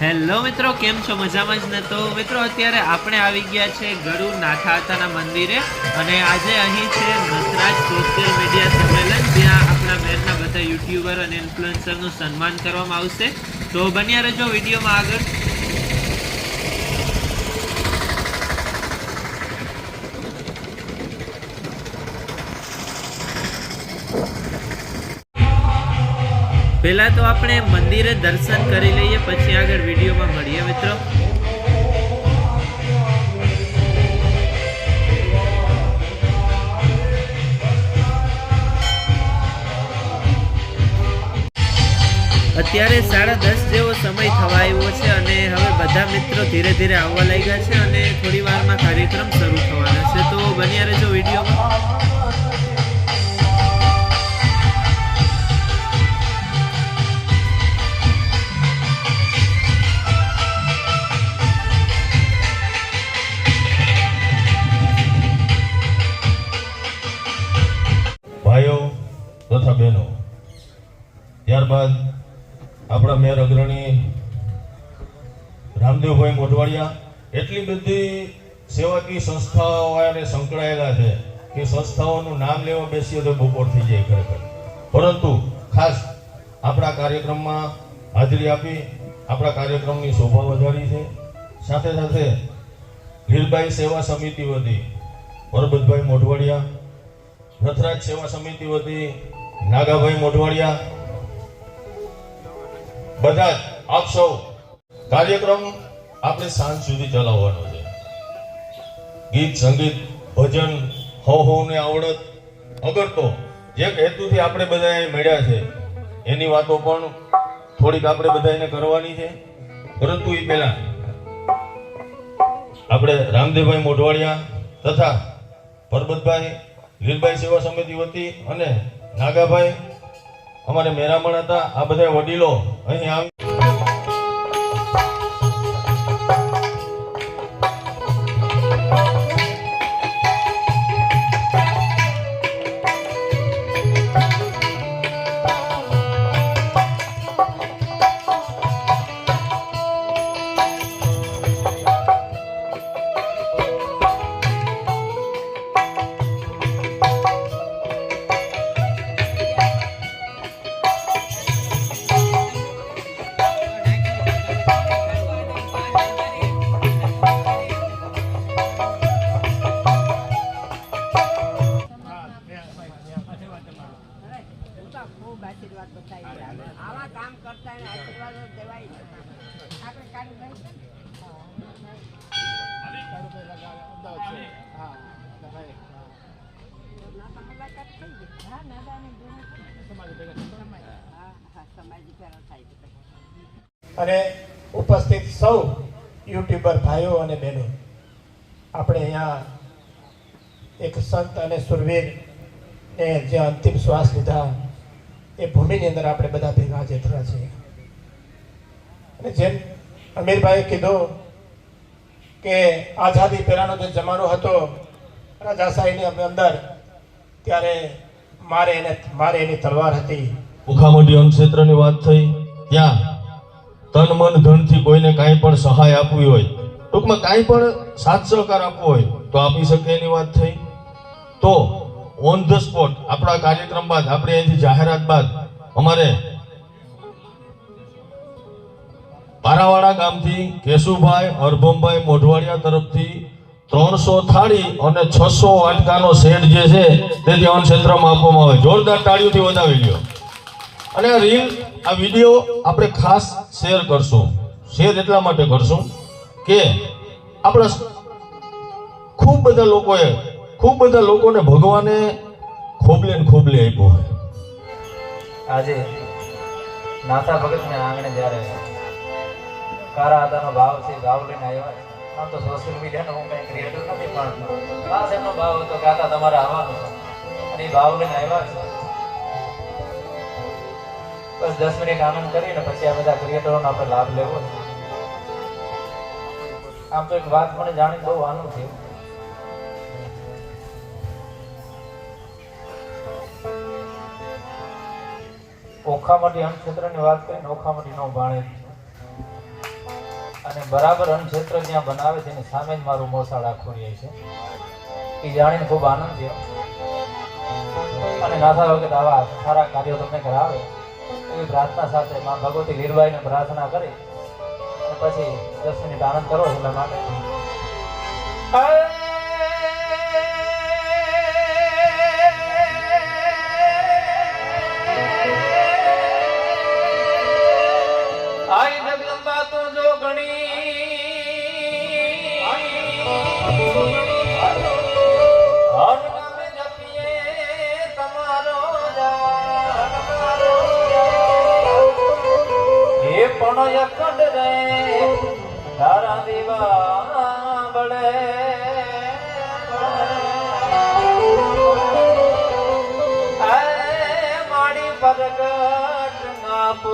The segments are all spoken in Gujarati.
હેલો મિત્રો, કેમ છો? મજામાં જ ને? તો મિત્રો, અત્યારે આપણે આવી ગયા છે ગરુ નાથાતાના મંદિરે અને આજે અહીં છે નટરાજ સોશિયલ મીડિયા સંમેલન, જ્યાં આપણા મહેરના બધા યુટ્યુબર અને ઇન્ફ્લુએન્સરનું સન્માન કરવામાં આવશે. તો બન્યા રહેજો વિડીયોમાં આગળ. પહેલા તો આપણે મંદિરે દર્શન કરી લઈએ, પછી આગળ વિડીયોમાં મળીએ મિત્રો. અત્યારે સાડા દસ જેવો સમય થવા આવ્યો છે અને હવે બધા મિત્રો ધીરે ધીરે આવવા લાગ્યા છે અને થોડી વારમાં કાર્યક્રમ શરૂ થવાના છે. તો બન્યા રહેજો વિડીયોમાં. ત્યારબાદ આપણા મેયર અગ્રણી રામદેવભાઈ મોઢવાડિયા એટલી બધી સેવાકીય સંસ્થાઓ અને સંકળાયેલા છે કે સંસ્થાઓનું નામ લેવા બેસીએ તો બપોર થઈ જાય ખરેખર. પરંતુ ખાસ આપણા કાર્યક્રમમાં હાજરી આપી, આપણા કાર્યક્રમની શોભા વધારી છે. સાથે સાથે લીલબાઈ સેવા સમિતિ વતી પરબતભાઈ મોઢવાડિયા, રથરાજ સેવા સમિતિ વતી નાગાભાઈ મોઢવાડિયા બધા જ, આપ સૌ. કાર્યક્રમ આપણે સાંજ સુધી ચલાવવાનો છે. ગીત, સંગીત, ભજન, હો હો ને આવડત અગર તો જે હેતુથી આપણે બધા મળ્યા છે, એની વાતો પણ થોડીક આપણે બધા એને કરવાની છે. પરંતુ એ પહેલા આપણે રામદેવભાઈ મોઢવાડિયા તથા પરબતભાઈ લીલભાઈ સેવા સમિતિ વતી અને નાગાભાઈ અમારે મેરામણ હતા આ બધા વડીલો અહીં આવી આવા કામ કરતા એને હા નાદાની હા હા સમાજ થાય. અને ઉપસ્થિત સૌ યુટ્યુબર ભાઈઓ અને બહેનો, આપણે અહીંયા એક સંત અને સુરવીર ને જે અંતિમ શ્વાસ લીધા એ ભૂમિની અંદર આપણે બધા ભેગા જેઠરા છીએ. અને જેમ અમીરભાઈએ કીધું કે આઝાદી પહેલાનો જે જમાનો હતો રાજાશાહીની અંદર ત્યારે મારે એને, મારે એની તલવાર હતી. ઉખામંડી ક્ષેત્રની વાત થઈ, ત્યાં તન મન ધનથી કોઈને કાંઈ પણ સહાય આપવી હોય, ટૂંકમાં કાંઈ પણ સાથ સહકાર આપવો હોય, તો આપી શકે એની વાત થઈ. તો ઓન ધ સ્પોટ આપણા કાર્યક્રમ બાદ, આપણે અહીંથી જાહેરાત બાદ, અમારે પારાવાડા ગામથી કેશુભાઈ અરભમભાઈ મોઢવાડિયા તરફથી ત્રણસો થાળી અને છસો વાટકાનો સેટ જે છે, તે ધ્યાન ક્ષેત્રમાં આપવામાં આવે. જોરદાર તાળીઓથી વધાવી લ્યો. અને આ રીલ, આ વીડિયો આપણે ખાસ શેર કરશું. શેર એટલા માટે કરશું કે આપણા ખૂબ બધા લોકોએ ખૂબ બધા લોકોને ભગવાને ખોબલે ને ખોબલે આપ્યો હોય. આજે નાતા ભગતને આંગણે જ્યારે કારા હતાનો ભાવ છે ભાવ લઈને આવ્યા આમ તો સોશિયલ મીડિયાનો હું કંઈ ક્રિએટર નથી, પણ ખાસ એમનો ભાવ હતો કાતા તમારે આવવાનો અને એ ભાવ લઈને આવ્યા છે. બસ દસ મિનિટ આનંદ કરીને પછી આ બધા ક્રિએટરોનો આપણે લાભ લેવો આમ તો એક વાત મને જાણી બહુ આનંદ થયો. ઓખામટી અન્ન ક્ષેત્રની વાત કરીને ઓખામટી નો ભાણે અને બરાબર અણક્ષેત્ર જ્યાં બનાવે છે એની સામે જ મારું મોસાળ આખું છે. એ જાણીને ખૂબ આનંદ થયો. અને નાથા વખત આવા સારા કાર્યો તમને કરાવે. એવી પ્રાર્થના સાથે માં ભગવતી લીરબાઈને પ્રાર્થના કરી. પછી દસ મિનિટ આનંદ કરો એટલા માટે.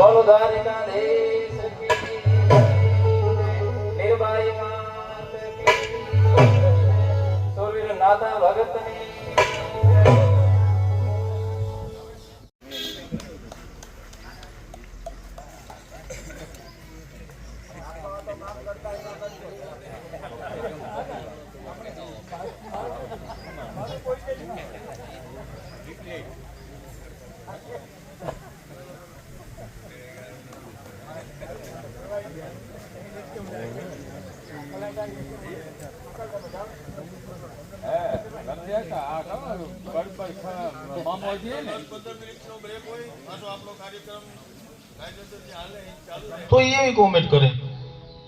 બોલો દ્વારિકાધીશ કી જય. નિર્ભય માત સુરવીર નાથા ભગતની જય. તો એ કોમેન્ટ કરે.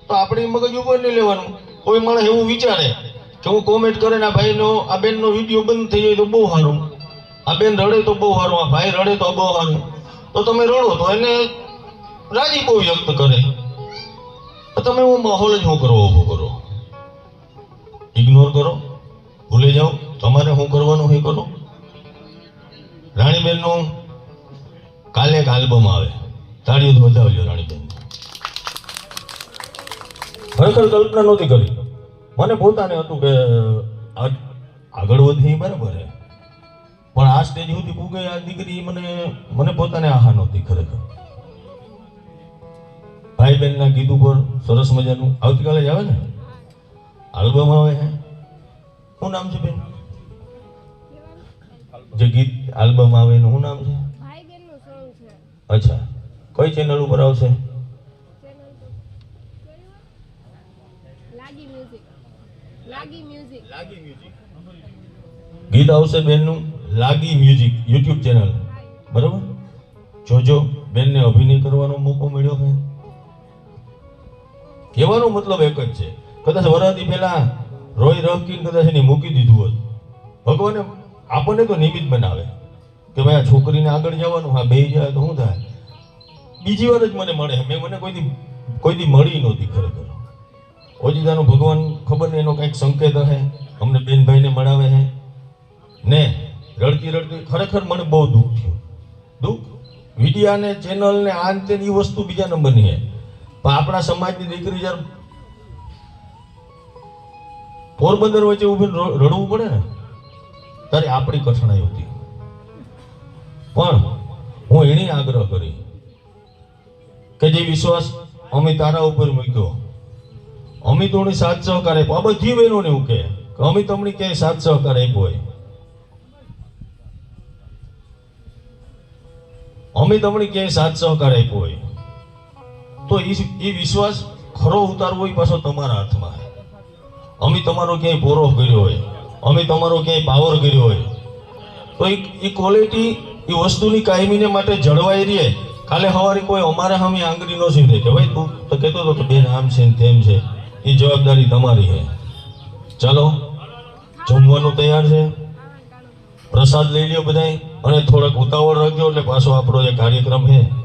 તો આપણે મગજ ઉપર નહીં લેવાનું. કોઈ માણસ એવું વિચારે કે હું કોમેન્ટ કરે ને આ ભાઈનો, આ બેનનો વીડિયો બંધ થઈ જાય તો બહુ સારું. આ બેન રડે તો બહુ સારું, આ ભાઈ રડે તો બહુ સારું. તો તમે રડો તો એને રાજી બહુ વ્યક્ત કરે. તો તમે હું માહોલ જ હું કરવો ઊભો કરો. ઇગ્નોર કરો. ભૂલી જાઓ. તમારે શું કરવાનું એ કરો. રાણીબેનનું કાલે એક આલ્બમ આવે. તાળીઓ તો બજાવજો રાણીબેન. ખરેખર કલ્પના નહોતી કરી. મને પોતાને હતું કે આગળ વધી બરાબર છે પણ આ સ્ટેજ સુધી પૂગે આ દીકરી મને મને પોતાને આહા નહોતી ખરેખર. ભાઈ બહેનના કીધું પર સરસ મજાનું આવતીકાલે જ આવે ને? આલ્બમ આવે છે? શું નામ છે બેન? જે ગીત આલ્બમ આવે એનું શું નામ છે? અચ્છા. કઈ ચેનલ ઉપર આવશે? ગીત આવશે બેનનું લાગી મ્યુઝિક યુટ્યુબ ચેનલ. બરાબર? જોજો, બેનને અભિનય કરવાનો મોકો મળ્યો છે. કહેવાનો મતલબ એક જ છે. કદાચ વરાથી પહેલા રોય રહકીન કદાચ એને મૂકી દીધું હોત. ભગવાને આપણને તો નિમિત્ત બનાવે કે ભાઈ આ છોકરીને આગળ જવાનું હા બે જાય તો શું થાય? બીજી વાર જ મને મળે. મેં મને કોઈ કોઈથી મળી નહોતી ખરેખર. ઓજીદાનો ભગવાન ખબર નહીં, એનો કંઈક સંકેત હે? અમને બેનભાઈને મળાવે છે ને રડતી રડતી ખરેખર મને બહુ દુઃખ થયું. દુઃખ? વિડિયાને ચેનલને ચેનલ આ તે વસ્તુ બીજા નંબરની હે. પણ આપણા સમાજની દીકરી જ્યારે પોરબંદર વચ્ચે ઉભીને રડવું પડે ને ત્યારે આપણી કઠણાઈ હતી. પણ હું એને આગ્રહ કરી કે જે વિશ્વાસ અમે તારા ઉપર મૂક્યો, અમે તોની સાથ સહકાર આપ્યો આ બધી બહેનોને કહે કે અમે તમને ક્યાંય સાથ સહકાર આપ્યો હોય. અમે તમને ક્યાંય સાથ સહકાર આપ્યો હોય. તો એ વિશ્વાસ ખરો ઉતારવો એ પાછો તમારા હાથમાં અમે તમારો ક્યાંય પોરો કર્યો હોય? અમે તમારો ક્યાંય પાવર કર્યો હોય? તો એ ક્વોલિટી એ વસ્તુની કાયમીને માટે જળવાઈ રહે. કાલે સવારે કોઈ અમારે સામે આંગળી ન સીધે કે, ભાઈ, તું તો કહેતો હતો કે બેન આમ છે ને તેમ છે. એ જવાબદારી તમારી છે. ચાલો, જમવાનું તૈયાર છે. પ્રસાદ લઈ લ્યો બધાય. અને થોડાક ઉતાવળ રાખજો એટલે પાછો આપણો જે કાર્યક્રમ છે